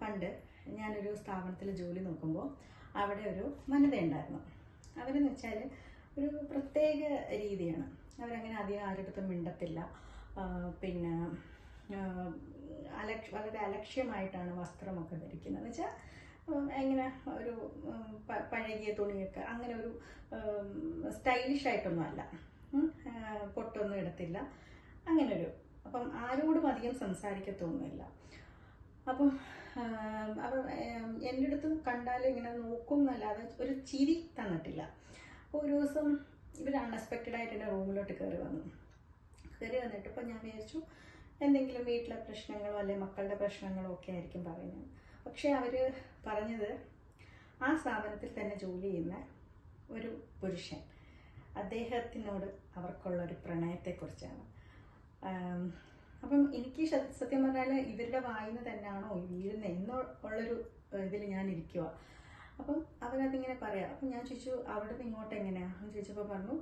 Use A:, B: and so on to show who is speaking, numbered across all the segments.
A: പണ്ട് ഞാനൊരു സ്ഥാപനത്തിൽ ജോലി നോക്കുമ്പോൾ അവിടെ ഒരു വനിതയുണ്ടായിരുന്നു അവരെന്ന് വെച്ചാൽ ഒരു പ്രത്യേക രീതിയാണ്. അവരങ്ങനെ അധികം ആരുടെ അടുത്തും മിണ്ടത്തില്ല പിന്നെ അലക്ഷ വളരെ അലക്ഷ്യമായിട്ടാണ് വസ്ത്രമൊക്കെ ധരിക്കുന്നത്. എന്ന് വെച്ചാൽ എങ്ങനെ ഒരു പഴകിയ തുണിയൊക്കെ അങ്ങനെ ഒരു സ്റ്റൈലിഷ് ആയിട്ടൊന്നും അല്ല. പൊട്ടൊന്നും ഇടത്തില്ല. അങ്ങനെ ഒരു അപ്പം ആരോടും അധികം സംസാരിക്കത്തൊന്നുമില്ല. അപ്പം അപ്പം എന്റെ അടുത്ത് കണ്ടാൽ ഇങ്ങനെ നോക്കും എന്നല്ലാതെ ഒരു ചിരി തന്നിട്ടില്ല. അപ്പോൾ ഒരു ദിവസം ഇവർ അൺഎക്സ്പെക്റ്റഡ് ആയിട്ട് എന്റെ റൂമിലോട്ട് കയറി വന്നു. കയറി വന്നിട്ട് ഇപ്പം ഞാൻ വിചാരിച്ചു എന്തെങ്കിലും വീട്ടിലെ പ്രശ്നങ്ങളോ അല്ലെങ്കിൽ മക്കളുടെ പ്രശ്നങ്ങളോ ഒക്കെ ആയിരിക്കും പറയുന്നത്. പക്ഷേ അവർ പറഞ്ഞത് ആ സ്ഥാപനത്തിൽ തന്നെ ജോലി ചെയ്യുന്ന ഒരു പുരുഷൻ. അദ്ദേഹത്തിനോട് അവർക്കുള്ള ഒരു പ്രണയത്തെക്കുറിച്ചാണ്. അപ്പം എനിക്ക് സത്യം പറഞ്ഞാൽ ഇവരുടെ വായിന്ന് തന്നെയാണോ വീഴുന്നത് എന്നുള്ളൊരു ഇതിൽ ഞാൻ ഇരിക്കുക അപ്പം അവരതിങ്ങനെ പറയാം. അപ്പം ഞാൻ ചോദിച്ചു അവിടെ നിന്ന് ഇങ്ങോട്ട് എങ്ങനെയാ ചോദിച്ചപ്പോൾ പറഞ്ഞു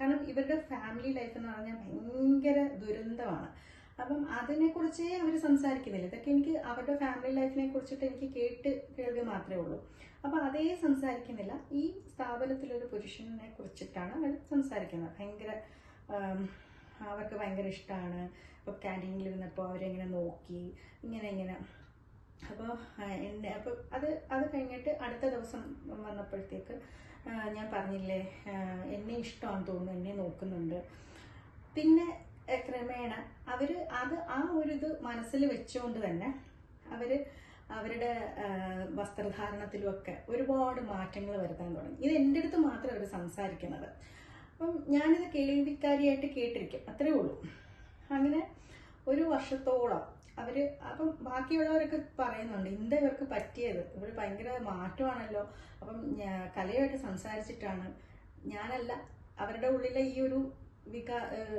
A: കാരണം ഇവരുടെ ഫാമിലി ലൈഫ് എന്ന് പറഞ്ഞാൽ ഭയങ്കര ദുരന്തമാണ്. അപ്പം അതിനെക്കുറിച്ചേ അവർ സംസാരിക്കുന്നില്ല. ഇതൊക്കെ എനിക്ക് അവരുടെ ഫാമിലി ലൈഫിനെ കുറിച്ചിട്ട് എനിക്ക് കേട്ട് കേൾവി മാത്രമേ ഉള്ളൂ. അപ്പം അതേ സംസാരിക്കുന്നില്ല. ഈ സ്ഥാപനത്തിലൊരു പുരുഷനെ കുറിച്ചിട്ടാണ് അവർ സംസാരിക്കുന്നത്. ഭയങ്കര അവർക്ക് ഭയങ്കര ഇഷ്ടമാണ് ഇപ്പോൾ ക്യാന്റീനിൽ ഇരുന്നപ്പോൾ അവരെങ്ങനെ നോക്കി. ഇങ്ങനെ ഇങ്ങനെ. അപ്പോൾ എന്റെ അപ്പോൾ അത് അത് കഴിഞ്ഞിട്ട് അടുത്ത ദിവസം വന്നപ്പോഴത്തേക്ക് ഞാൻ പറഞ്ഞില്ലേ എന്നെ ഇഷ്ടമാണെന്ന് തോന്നുന്നു എന്നെ നോക്കുന്നുണ്ട്. പിന്നെ ക്രമേണ അവർ അത് ആ ഒരു ഇത് മനസ്സിൽ വെച്ചുകൊണ്ട് തന്നെ അവർ അവരുടെ വസ്ത്രധാരണത്തിലുമൊക്കെ ഒരുപാട് മാറ്റങ്ങൾ വരുത്താൻ തുടങ്ങി. ഇത് എന്റെ അടുത്ത് മാത്രമേ അവർ സംസാരിക്കുന്നത്. അപ്പം ഞാനിത് കേൾവിക്കാരിയായിട്ട് കേട്ടിരിക്കും. അത്രേ ഉള്ളൂ. അങ്ങനെ ഒരു വർഷത്തോളം അവർ അപ്പം ബാക്കിയുള്ളവരൊക്കെ പറയുന്നുണ്ട് എന്താ ഇവർക്ക് പറ്റിയത്? ഇവർ ഭയങ്കര മാറ്റമാണല്ലോ. അപ്പം കലയായിട്ട് സംസാരിച്ചിട്ടാണ് ഞാനല്ല അവരുടെ ഉള്ളിലെ ഈ ഒരു വികാ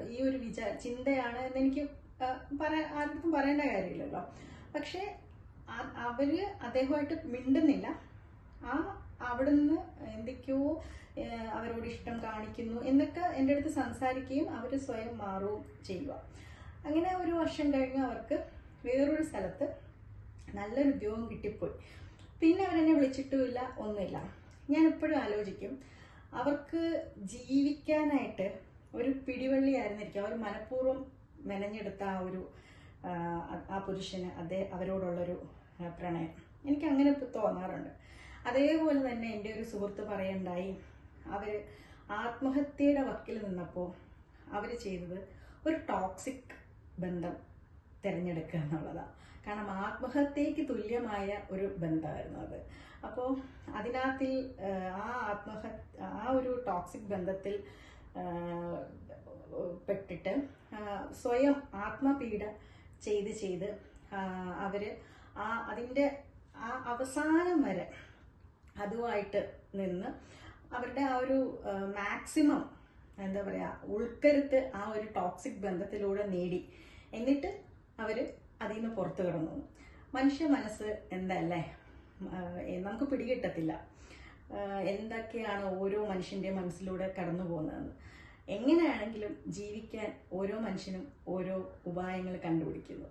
A: ഈ ഒരു വിചാ ചിന്തയാണ് എന്നെനിക്ക് പറയാൻ ആർക്കും പറയേണ്ട കാര്യമില്ലല്ലോ. പക്ഷേ അവർ അദ്ദേഹമായിട്ട് മിണ്ടുന്നില്ല. ആ അവിടുന്ന് ഏഹ് അവരോട് ഇഷ്ടം കാണിക്കുന്നു എന്നൊക്കെ എന്റെ അടുത്ത് സംസാരിക്കുകയും അവർ സ്വയം മാറുകയും ചെയ്യുക. അങ്ങനെ ഒരു വർഷം കഴിഞ്ഞ് അവർക്ക് വേറൊരു സ്ഥലത്ത് നല്ലൊരു ഉദ്യോഗം കിട്ടിപ്പോയി. പിന്നെ അവരെന്നെ വിളിച്ചിട്ടുമില്ല ഒന്നുമില്ല. ഞാൻ എപ്പോഴും ആലോചിക്കും അവർക്ക് ജീവിക്കാനായിട്ട് ഒരു പിടിവള്ളി ആയിരുന്നിരിക്കും അവർ മനഃപൂർവം മെനഞ്ഞെടുത്ത ആ ഒരു ആ, പുരുഷന് അതേ അവരോടുള്ളൊരു പ്രണയം. എനിക്ക് അങ്ങനെ തോന്നാറുണ്ട്. അതേപോലെ തന്നെ എന്റെ ഒരു സുഹൃത്ത് പറയണ്ടായി അവർ ആത്മഹത്യയുടെ വക്കിൽ നിന്നപ്പോൾ അവർ ചെയ്തത് ഒരു ടോക്സിക് ബന്ധം തിരഞ്ഞെടുക്കുക എന്നുള്ളതാണ് കാരണം ആത്മഹത്യക്ക് തുല്യമായ ഒരു ബന്ധമായിരുന്നു അത്. അപ്പോൾ അതിനകത്തിൽ ആ ആത്മഹത്യ ആ ഒരു ടോക്സിക് ബന്ധത്തിൽ പെട്ടിട്ട് സ്വയം ആത്മപീഡ ചെയ്ത് ചെയ്ത് അവർ ആ അതിന്റെ ആ അവസാനം വരെ അതുമായിട്ട് നിന്ന് അവരുടെ ആ ഒരു മാക്സിമം എന്താ പറയുക ഉൾക്കരുത്ത് ആ ഒരു ടോക്സിക് ബന്ധത്തിലൂടെ നേടി. എന്നിട്ട് അവർ അതിൽ നിന്ന് പുറത്തു കിടന്നു. മനുഷ്യ മനസ്സ് എന്തല്ലേ? നമുക്ക് പിടികിട്ടത്തില്ല. എന്തൊക്കെയാണ് ഓരോ മനുഷ്യന്റെ മനസ്സിലൂടെ കടന്നു പോകുന്നതെന്ന് എങ്ങനെയാണെങ്കിലും ജീവിക്കാൻ ഓരോ മനുഷ്യനും ഓരോ ഉപായങ്ങൾ കണ്ടുപിടിക്കുന്നു.